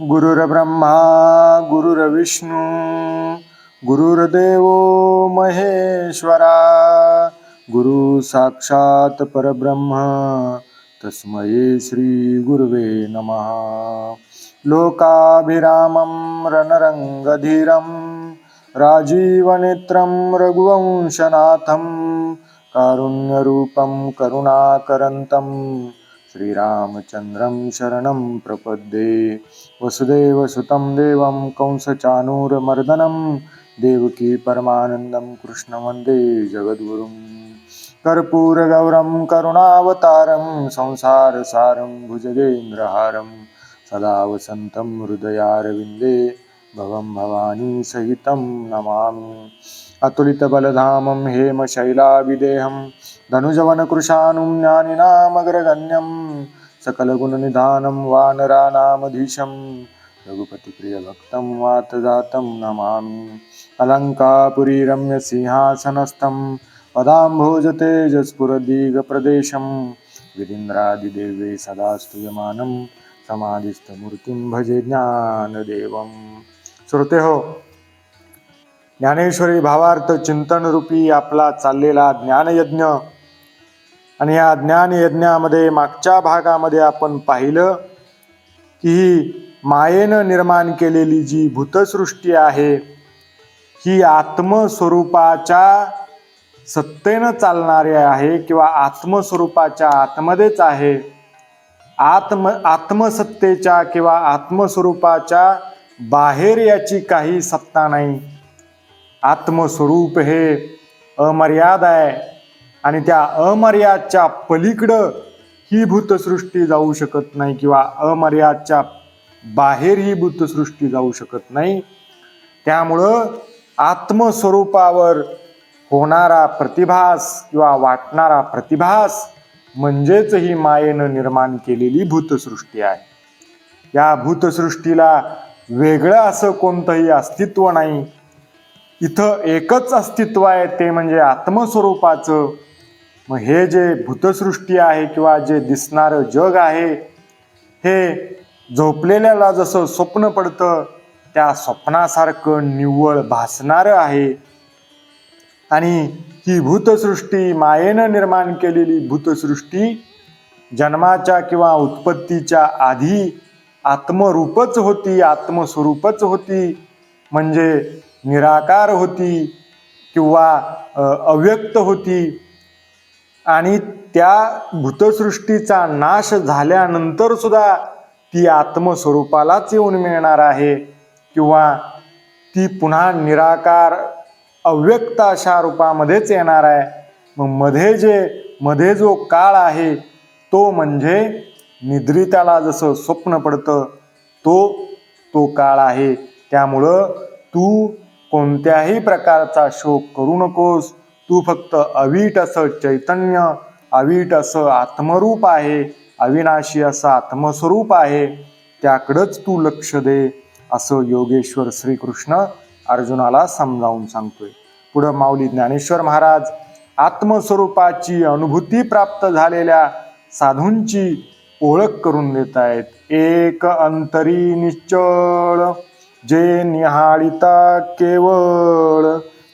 गुरुर्ब्रह्मा गुरुर्विष्णू गुरुर्देव महेश्वरा गुरु साक्षात परब्रह्म तस्मै श्री गुरुवे नमः. लोकाभिरामं रणरङ्गधीरं राजीवनेत्रं रघुवंशनाथं कारुण्यरूपं करुणाकरन्तं श्रीरामचन्द्रं शरणं प्रपद्ये। वसुदेवसुतं देवं कंसचानूरमर्दनं। देवकी परमानन्दं कृष्णवन्दे जगद्गुरुं कर्पूरगौरं करुणावतारं संसारसारं भुजगेन्द्रहारं। सदा वसन्तं हृदयारविन्दे भवं भवानीसहितं नमामि। अतुलितबलधामं हेमशैलाविदेहं धनुजवनकृशानुं ज्ञानिनामग्रगण्यं सकलगुणनिधानं वानरानामधीशं रघुपतिप्रियभक्तं वातजातं नमामि। अलङ्कापुरी रम्यसिंहासनस्थं पदाम्भोजतेजस्फुरदीघप्रदेशं गिरीन्द्रादिदेवे सदा स्तूयमानं समाधिस्थमूर्तिं भजे ज्ञानदेवं। श्रोते हो ज्ञानेश्वरी भावार्थ चिंतन रूपी आपला चाललेला ज्ञानयज्ञ आणि या ज्ञान यज्ञामध्ये मागच्या भागामध्ये आपण पाहिलं की ही मायेनं निर्माण केलेली जी भूतसृष्टी आहे ही आत्मस्वरूपाच्या सत्तेनं चालणारी आहे किंवा आत्मस्वरूपाच्या आतमध्येच आहे. आत्म आत्मसत्तेच्या किंवा आत्मस्वरूपाच्या बाहेर याची काही सत्ता नाही. आत्मस्वरूप हे अमर्याद आहे. आणि त्या अमर्यादच्या पलीकडं ही भूतसृष्टी जाऊ शकत नाही किंवा अमर्यादच्या बाहेर ही भूतसृष्टी जाऊ शकत नाही. त्यामुळं आत्मस्वरूपावर होणारा प्रतिभास किंवा वाटणारा प्रतिभास म्हणजेच ही मायेनं निर्माण केलेली भूतसृष्टी आहे. या भूतसृष्टीला वेगळं असं कोणतंही अस्तित्व नाही. इथं एकच अस्तित्व आहे ते म्हणजे आत्मस्वरूपाचं मग हे जे भूतसृष्टी आहे किंवा जे दिसणारं जग आहे हे झोपलेल्याला जसं स्वप्न पडतं त्या स्वप्नासारखं निव्वळ भासणारं आहे. आणि ही भूतसृष्टी मायेनं निर्माण केलेली भूतसृष्टी जन्माच्या किंवा उत्पत्तीच्या आधी आत्मरूपच होती आत्मस्वरूपच होती म्हणजे निराकार होती किंवा अव्यक्त होती. आणि त्या भूतसृष्टीचा नाश झाल्यानंतर सुद्धा ती आत्मस्वरूपालाच येऊन मिळणार आहे. किंवा ती पुन्हा निराकार अव्यक्त अशा रूपामध्येच येणार आहे. मग मध्ये जे मध्ये जो काळ आहे तो म्हणजे निद्रिताला जसं स्वप्न पडतं तो तो काळ आहे. त्यामुळं तू कोणत्याही प्रकारचा शोक करू नकोस. तू फक्त अवीट असं चैतन्य अवीट असं आत्मरूप आहे अविनाशी असं आत्मस्वरूप आहे त्याकडंच तू लक्ष दे असं योगेश्वर श्रीकृष्ण अर्जुनाला समजावून सांगतोय. पुढं माऊली ज्ञानेश्वर महाराज आत्मस्वरूपाची अनुभूती प्राप्त झालेल्या साधूंची ओळख करून देत आहेत एक अंतरी निश्चळ जे निहाळिता केवळ.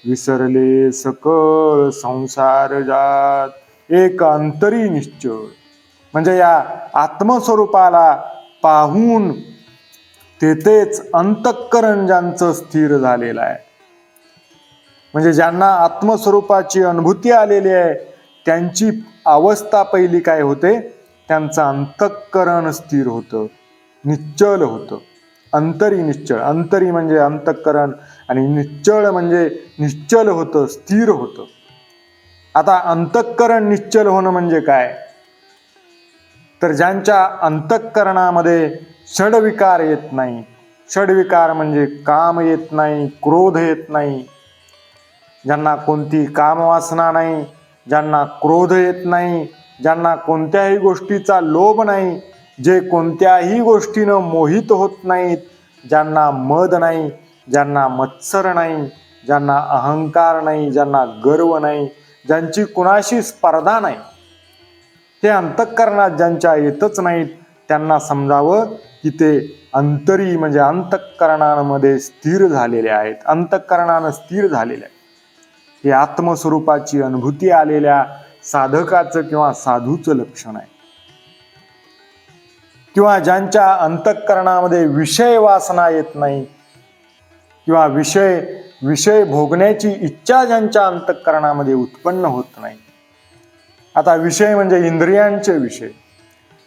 विसरले सकळ संसार जात. एक अंतरी निश्चय म्हणजे या आत्मस्वरूपाला पाहून तेथेच अंतःकरण ज्यांचं स्थिर झालेलं आहे. म्हणजे ज्यांना आत्मस्वरूपाची अनुभूती आलेली आहे त्यांची अवस्था पहिली काय होते? त्यांचं अंतःकरण स्थिर होतं निश्चल होतं. अंतरी निश्चळ. अंतरी म्हणजे अंतःकरण आणि निश्चळ म्हणजे निश्चल होतं स्थिर होतं. आता अंतःकरण निश्चल होणं म्हणजे काय? तर ज्यांच्या अंतःकरणामध्ये षडविकार येत नाही षडविकार म्हणजे काम येत नाही क्रोध येत नाही ज्यांना कोणती कामवासना नाही ज्यांना क्रोध येत नाही ज्यांना कोणत्याही गोष्टीचा लोभ नाही जे कोणत्याही गोष्टीनं मोहित होत नाहीत ज्यांना मद नाही ज्यांना मत्सर नाही ज्यांना अहंकार नाही ज्यांना गर्व नाही ज्यांची कुणाशी स्पर्धा नाही ते अंतःकरणात ज्यांच्या येतच नाहीत त्यांना समजावं की ते अंतरी म्हणजे अंतःकरणामध्ये स्थिर झालेले आहेत अंतःकरणानं स्थिर झालेले आहेत. हे आत्मस्वरूपाची अनुभूती आलेल्या साधकाचं किंवा साधूचं लक्षण आहे. किंवा ज्यांच्या अंतःकरणामध्ये विषय वासना येत नाही किंवा विषय विषय भोगण्याची इच्छा ज्यांच्या अंतःकरणामध्ये उत्पन्न होत नाही. आता विषय म्हणजे इंद्रियांचे विषय.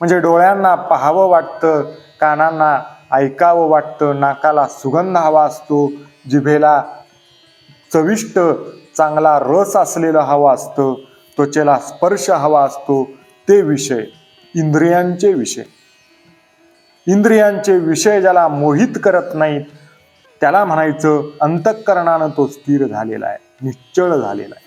म्हणजे डोळ्यांना पाहावं वाटतं कानांना ऐकावं वाटतं नाकाला सुगंध हवा असतो जिभेला चविष्ट चांगला रस असलेला हवा असतं त्वचेला स्पर्श हवा असतो ते विषय इंद्रियांचे विषय. इंद्रियांचे विषय ज्याला मोहित करत नाहीत त्याला म्हणायचं अंतःकरणानं तो स्थिर झालेला आहे निश्चळ झालेला आहे.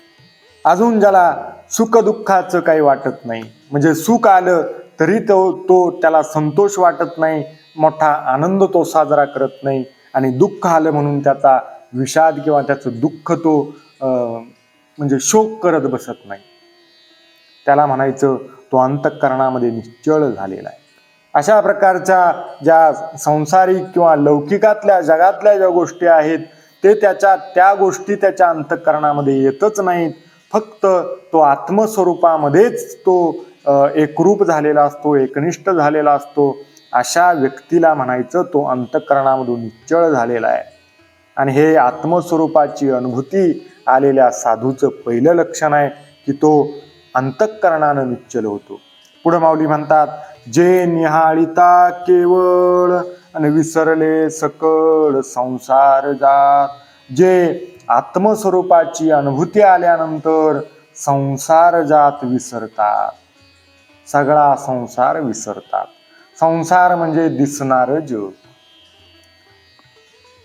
अजून ज्याला सुखदुःखाचं काही वाटत नाही म्हणजे सुख आलं तरी तो तो त्याला संतोष वाटत नाही मोठा आनंद तो साजरा करत नाही आणि दुःख आलं म्हणून त्याचा विषाद किंवा त्याचं दुःख तो म्हणजे शोक करत बसत नाही. त्याला म्हणायचं तो अंतःकरणामध्ये निश्चळ झालेला आहे. अशा प्रकारच्या ज्या संसारिक किंवा लौकिकातल्या जगातल्या ज्या गोष्टी आहेत ते त्याच्या त्या गोष्टी त्याच्या अंतःकरणामध्ये येतच नाहीत. फक्त तो आत्मस्वरूपामध्येच तो एकरूप झालेला असतो एकनिष्ठ झालेला असतो अशा व्यक्तीला म्हणायचं तो अंतःकरणामधून निश्चळ झालेला आहे. आणि हे आत्मस्वरूपाची अनुभूती आलेल्या साधूचं पहिलं लक्षण आहे की तो अंतःकरणानं निश्चल होतो. पुढे माऊली म्हणतात जे निहाळिता केवळ आणि विसरले सकळ संसार जात जे आत्मस्वरूपाची अनुभूती आल्यानंतर संसार जात विसरतात. सगळा संसार विसरतात. संसार म्हणजे दिसणार जग.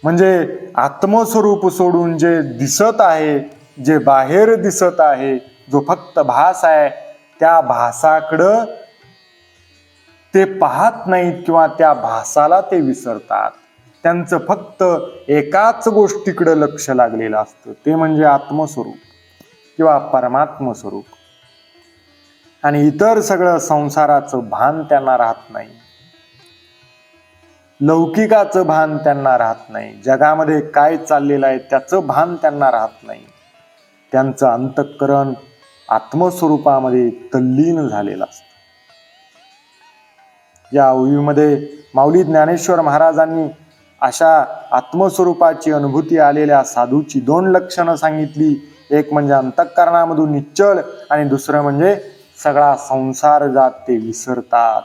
म्हणजे आत्मस्वरूप सोडून जे दिसत आहे जे बाहेर दिसत आहे जो फक्त भास आहे त्या भासाकडं ते पाहत नाहीत किंवा त्या भासाला ते विसरतात. त्यांचं फक्त एकाच गोष्टीकडे लक्ष लागलेलं असतं. ते म्हणजे आत्मस्वरूप किंवा परमात्म स्वरूप आणि इतर सगळं संसाराचं भान त्यांना राहत नाही. लौकिकाचं भान त्यांना राहत नाही. जगामध्ये काय चाललेलं आहे त्याचं भान त्यांना राहत नाही. त्यांचं अंतःकरण आत्मस्वरूपामध्ये तल्लीन झालेलं असतं. या ओळीमध्ये माऊली ज्ञानेश्वर महाराजांनी अशा आत्मस्वरूपाची अनुभूती आलेल्या साधूची दोन लक्षणं सांगितली. एक म्हणजे अंतःकरणामधून निश्चल आणि दुसरं म्हणजे सगळा संसार जात ते विसरतात.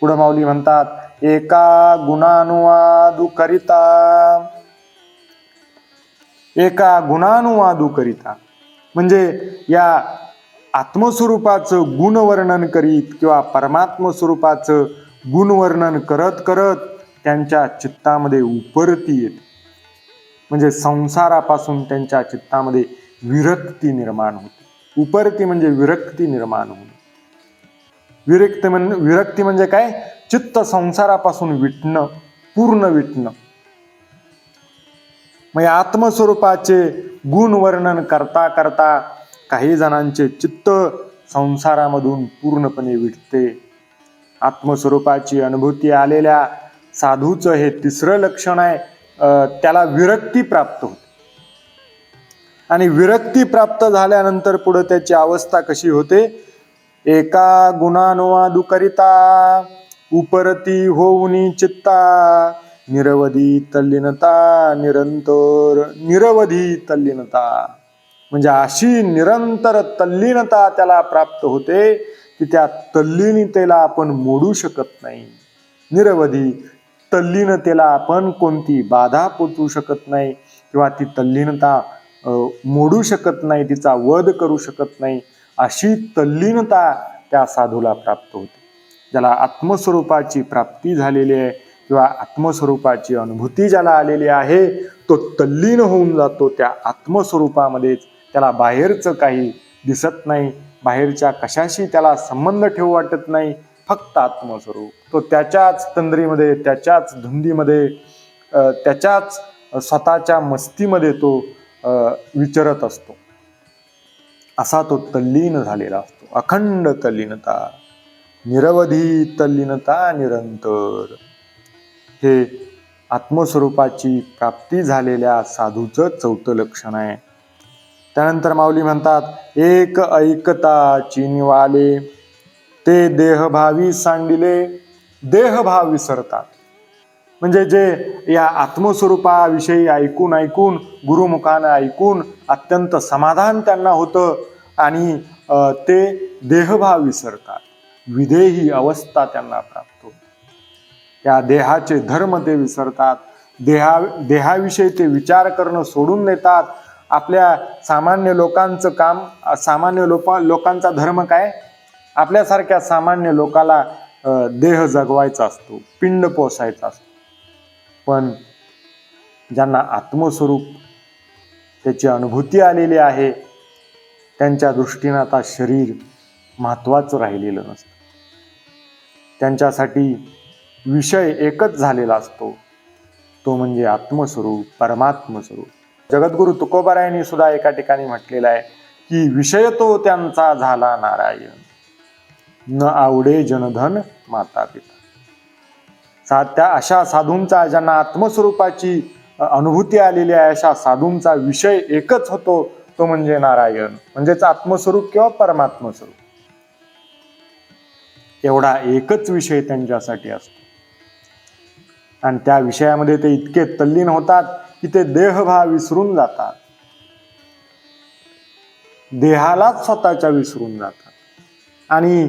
पुढं माऊली म्हणतात एका गुणानुवादू करिता. एका गुणानुवादू करिता. म्हणजे या आत्मस्वरूपाचं गुणवर्णन करीत किंवा परमात्म स्वरूपाचं गुणवर्णन करत करत त्यांच्या चित्तामध्ये उपरती येत. म्हणजे संसारापासून त्यांच्या चित्तामध्ये विरक्ती निर्माण होते. उपरती म्हणजे विरक्ती निर्माण होणे. विरक्ती म्हण विरक्ती म्हणजे काय? चित्त संसारापासून विटणं पूर्ण विटणं. म्हणजे आत्मस्वरूपाचे गुण वर्णन करता करता काही जणांचे चित्त संसारामधून पूर्णपणे विटते. आत्मस्वरूपाची अनुभूती आलेल्या साधूचं हे तिसरं लक्षण आहे त्याला विरक्ती प्राप्त होते. आणि विरक्ती प्राप्त झाल्यानंतर पुढे त्याची अवस्था कशी होते? एका गुणानुवादुकरिता उपरती होऊनी चित्ता निरवधी तल्लीनता निरंतर निरवधी तल्लीनता. म्हणजे अशी निरंतर तल्लीनता त्याला प्राप्त होते की त्या तल्लीनतेला आपण मोडू शकत नाही. निरवधी तल्लीनतेला आपण कोणती बाधा पोचवू शकत नाही किंवा ती तल्लीनता मोडू शकत नाही तिचा वध करू शकत नाही अशी तल्लीनता त्या साधूला प्राप्त होते. ज्याला आत्मस्वरूपाची प्राप्ती झालेली आहे किंवा आत्मस्वरूपाची अनुभूती ज्याला आलेली आहे तो तल्लीन होऊन जातो त्या आत्मस्वरूपामध्येच. त्याला बाहेरचं काही दिसत नाही बाहेरच्या कशाशी त्याला संबंध ठेवू वाटत नाही फक्त आत्मस्वरूप. तो त्याच्याच तंद्रीमध्ये त्याच्याच धुंदीमध्ये त्याच्याच स्वतःच्या मस्तीमध्ये तो विचरत असतो. असा तो तल्लीन झालेला असतो. अखंड तल्लीनता निरवधी तल्लीनता निरंतर. हे आत्मस्वरूपाची प्राप्ती झालेल्या साधूचं चौथं लक्षण आहे. त्यानंतर माऊली म्हणतात एक ऐकता चिनिवाले ते देहभावी सांडिले देहभाव विसरतात. म्हणजे जे या आत्मस्वरूपाविषयी ऐकून ऐकून गुरुमुखानं ऐकून अत्यंत समाधान त्यांना होतं आणि ते देहभाव विसरतात. विदेही अवस्था त्यांना प्राप्त होते. या देहाचे धर्म ते विसरतात देहा देहाविषयी ते विचार करणं सोडून देतात आपल्या सामान्य लोकांचं काम सामान्य लोका लोकांचा धर्म काय? आपल्यासारख्या सामान्य लोकाला देह जगवायचा असतो पिंड पोसायचा असतो. पण ज्यांना आत्मस्वरूप त्याची अनुभूती आलेली आहे त्यांच्या दृष्टीनं आता शरीर महत्त्वाचं राहिलेलं नसतं. त्यांच्यासाठी विषय एकच झालेला असतो. तो म्हणजे आत्मस्वरूप परमात्मस्वरूप. जगद्गुरु तुकोबारायांनी सुद्धा एका ठिकाणी म्हटलेलं आहे की विषय तो त्यांचा झाला नारायण. न आवडे जनधन माता पिता सा त्या अशा साधूंचा ज्यांना आत्मस्वरूपाची अनुभूती आलेली आहे अशा साधूंचा विषय एकच होतो तो म्हणजे नारायण. म्हणजेच आत्मस्वरूप किंवा परमात्मस्वरूप. एवढा एकच विषय त्यांच्यासाठी असतो. आणि त्या विषयामध्ये ते इतके तल्लीन होतात की ते देहभाव विसरून जातात. देहालाच स्वतःच्या विसरून जातात. आणि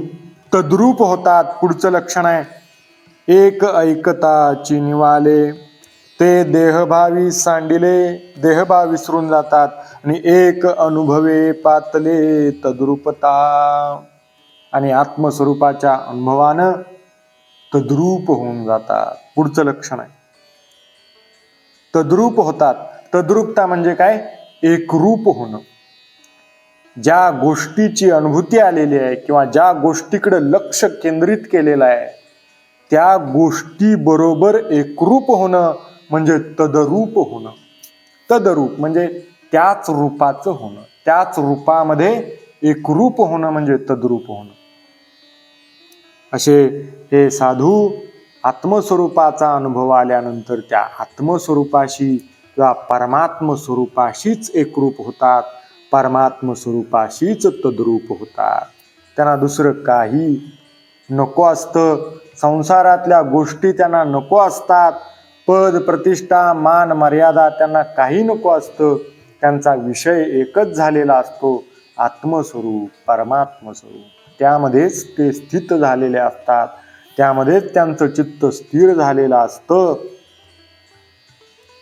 तद्रूप होतात. पुढचं लक्षण आहे. एक ऐकता चिनिवाले ते देहभावी सांडिले देहभाव विसरून जातात. आणि एक अनुभवे पातले तद्रूपता. आणि आत्मस्वरूपाच्या अनुभवानं तद्रूप होऊन जातात. पुढचं लक्षण आहे. तद्रूप होतात. तद्रूपता म्हणजे काय? एकरूप होणं. ज्या गोष्टीची अनुभूती आलेली आहे किंवा ज्या गोष्टीकडे लक्ष केंद्रित केलेलं आहे त्या गोष्टी बरोबर एकरूप होणं म्हणजे तदरूप होणं. तदरूप म्हणजे त्याच रूपाचं होणं. त्याच रूपामध्ये एकरूप होणं म्हणजे तद्रूप होणं. असे हे साधू आत्मस्वरूपाचा अनुभव आल्यानंतर त्या आत्मस्वरूपाशी किंवा परमात्म स्वरूपाशीच एकरूप होतात परमात्म स्वरूपाशीच तद्रूप होतात. त्यांना दुसरं काही नको असतं. संसारातल्या गोष्टी त्यांना नको असतात. पद प्रतिष्ठा मान मर्यादा त्यांना काही नको असतं. त्यांचा विषय एकच झालेला असतो आत्मस्वरूप परमात्म स्वरूप त्यामध्येच ते स्थित झालेले असतात. त्यामध्येच त्यांचं चित्त स्थिर झालेलं असतं.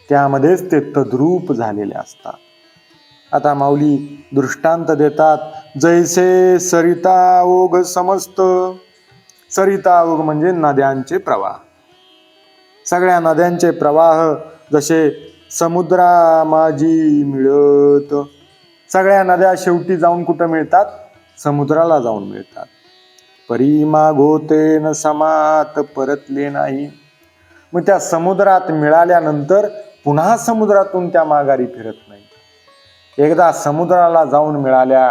त्यामध्येच ते तद्रूप झालेले असतात. आता माऊली दृष्टांत देतात जैसे सरिता ओघ समस्त. सरिता ओघ म्हणजे नद्यांचे प्रवाह. सगळ्या नद्यांचे प्रवाह जसे समुद्रा माझी मिळत. सगळ्या नद्या शेवटी जाऊन कुठं मिळतात? समुद्राला जाऊन मिळतात. परी मागोते न समात परतले नाही. मग त्या समुद्रात मिळाल्यानंतर पुन्हा समुद्रातून त्या माघारी फिरत नाही एकदा समुद्राला जाऊन मिळाल्या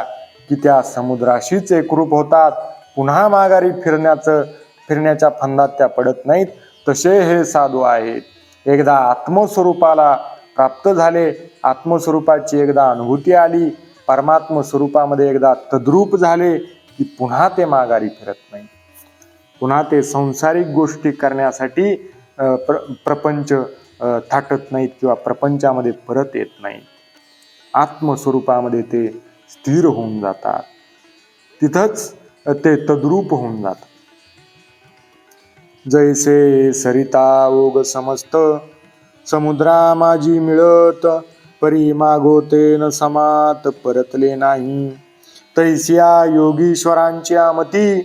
की त्या समुद्राशीच एकरूप होतात. पुन्हा माघारी फिरण्याचं फिरण्याच्या फंदात त्या पडत नाहीत. तसे हे साधू आहेत. एकदा आत्मस्वरूपाला प्राप्त झाले. आत्मस्वरूपाची एकदा अनुभूती आली. परमात्म स्वरूपामध्ये एकदा तद्रूप झाले. की पुन्हा ते माघारी फिरत नाही. पुन्हा ते संसारिक गोष्टी करण्यासाठी प्र प्रपंच थाटत नाहीत किंवा प्रपंचामध्ये परत येत नाहीत. आत्मस्वरूपामध्ये ते स्थिर होऊन जातात. तिथंच ते तद्रूप होऊन जातात. जैसे सरिता ओग समस्त समुद्रा माझी मिळत परी मागोते न समात परतले नाही. तैसिया योगीश्वरांच्या मती.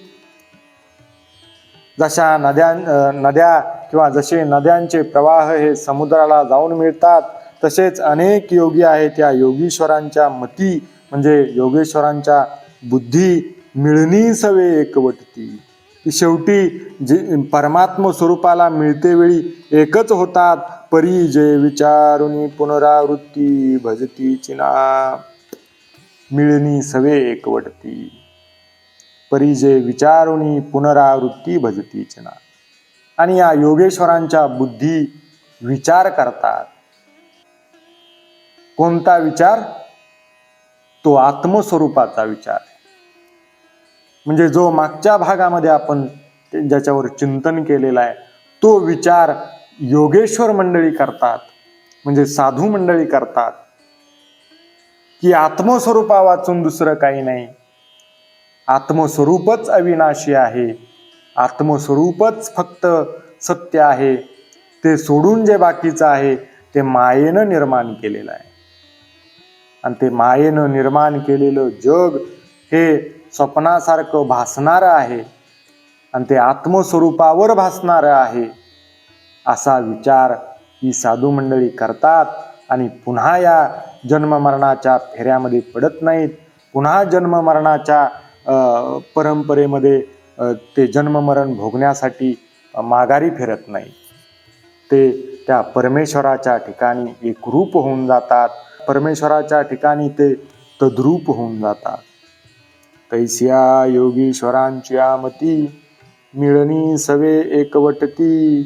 जशा नद्यां नद्या किंवा जसे नद्यांचे प्रवाह हे समुद्राला जाऊन मिळतात तसेच अनेक योगी आहेत त्या योगीश्वरांच्या मती. म्हणजे योगेश्वरांच्या बुद्धी मिळणी सवे एकवटती. शेवटी जे परमात्म स्वरूपाला मिळते वेळी एकच होतात. परी जे विचारुनी पुनरावृत्ती भजती चिना. मिळणी सवे एकवटती. परिजे विचारुणी पुनरावृत्ती भजतीच ना आणि या योगेश्वरांच्या बुद्धी विचार करतात. कोणता विचार? तो आत्मस्वरूपाचा विचार. म्हणजे जो मागच्या भागामध्ये आपण ज्याच्यावर चिंतन केलेलं आहे तो विचार योगेश्वर मंडळी करतात. म्हणजे साधू मंडळी करतात. की आत्मस्वरूपा वाचून दुसरं काही नाही. आत्मस्वरूपच अविनाशी आहे. आत्मस्वरूपच फक्त सत्य आहे. ते सोडून जे बाकीचं आहे ते मायेनं निर्माण केलेलं आहे. आणि ते मायेनं निर्माण केलेलं जग हे स्वप्नासारखं भासणारं आहे. आणि ते आत्मस्वरूपावर भासणारं आहे. असा विचार ही साधू मंडळी करतात आणि पुन्हा या जन्ममरणाच्या फेऱ्यामध्ये पडत नाहीत. पुन्हा जन्ममरणाच्या परंपरेमध्ये ते जन्ममरण भोगण्यासाठी माघारी फिरत नाही ते त्या परमेश्वराच्या ठिकाणी एकरूप होऊन जातात. परमेश्वराच्या ठिकाणी ते तद्रूप होऊन जातात. तैस्या योगीश्वरांची आमती मिळणी सवे एकवटती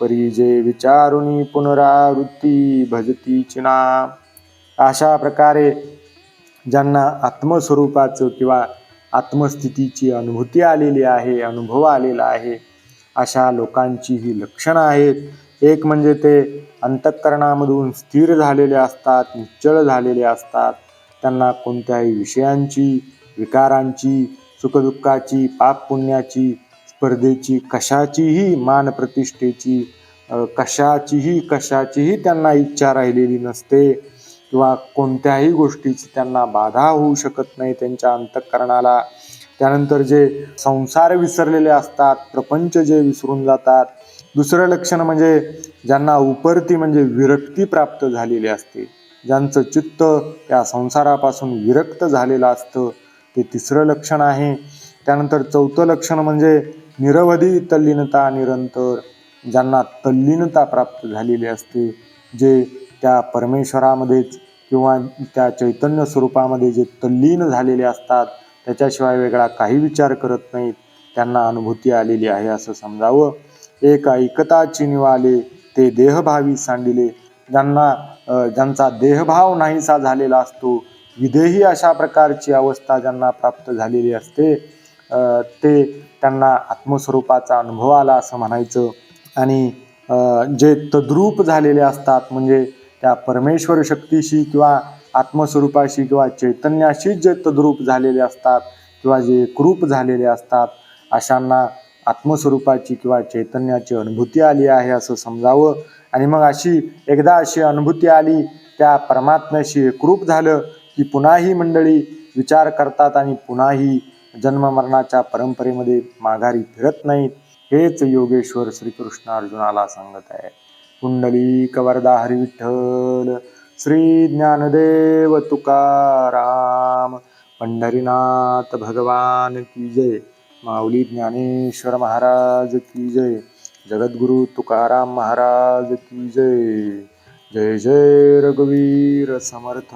परी जे विचारुणी पुनरावृत्ती भजती चिना अशा प्रकारे ज्यांना आत्मस्वरूपाचं किंवा आत्मस्थितीची अनुभूती आलेली आहे अनुभव आलेला आहे अशा लोकांची ही लक्षणं आहेत. एक म्हणजे ते अंतःकरणामधून स्थिर झालेले असतात निश्चळ झालेले असतात. त्यांना कोणत्याही विषयांची विकारांची सुखदुःखाची पाप पुण्याची स्पर्धेची कशाचीही मान प्रतिष्ठेची कशाचीही कशाचीही त्यांना इच्छा राहिलेली नसते. किंवा कोणत्याही गोष्टीची त्यांना बाधा होऊ शकत नाही त्यांच्या अंतःकरणाला. त्यानंतर जे संसार विसरलेले असतात प्रपंच जे विसरून जातात दुसरं लक्षण म्हणजे ज्यांना उपरती म्हणजे विरक्ती प्राप्त झालेली असते. ज्यांचं चित्त त्या संसारापासून विरक्त झालेलं असतं ते तिसरं लक्षण आहे. त्यानंतर चौथं लक्षण म्हणजे निरवधी तल्लीनता निरंतर ज्यांना तल्लीनता प्राप्त झालेली असते जे त्या परमेश्वरामध्येच किंवा त्या चैतन्य स्वरूपामध्ये जे तल्लीन झालेले असतात त्याच्याशिवाय वेगळा काही विचार करत नाहीत. त्यांना अनुभूती आलेली आहे असं समजावं. एक ऐकता चिनिवाले ते देहभावी सांडिले. ज्यांना ज्यांचा देहभाव नाहीसा झालेला असतो विदेही अशा प्रकारची अवस्था ज्यांना प्राप्त झालेली असते ते त्यांना आत्मस्वरूपाचा अनुभव आला असं म्हणायचं. आणि जे तद्रूप झालेले असतात म्हणजे त्या परमेश्वर शक्तीशी किंवा आत्मस्वरूपाशी किंवा चैतन्याशी जे तद्रूप झालेले असतात किंवा जे एकरूप झालेले असतात अशांना आत्मस्वरूपाची किंवा चैतन्याची अनुभूती आली आहे असं समजावं. आणि मग अशी एकदा अशी अनुभूती आली त्या परमात्म्याशी एकरूप झालं की पुन्हा ही मंडळी विचार करतात आणि पुन्हाही जन्ममरणाच्या परंपरेमध्ये माघारी फिरत नाहीत. हेच योगेश्वर श्रीकृष्ण अर्जुनाला सांगत आहे कुंडली वरदा हरी विठ्ठल श्री ज्ञानदेव तुकाराम पंढरीनाथ भगवान की जय माऊली ज्ञानेश्वर महाराज की जय जगद्गुरु तुकाराम महाराज की जय. जय जय रघुवीर समर्थ.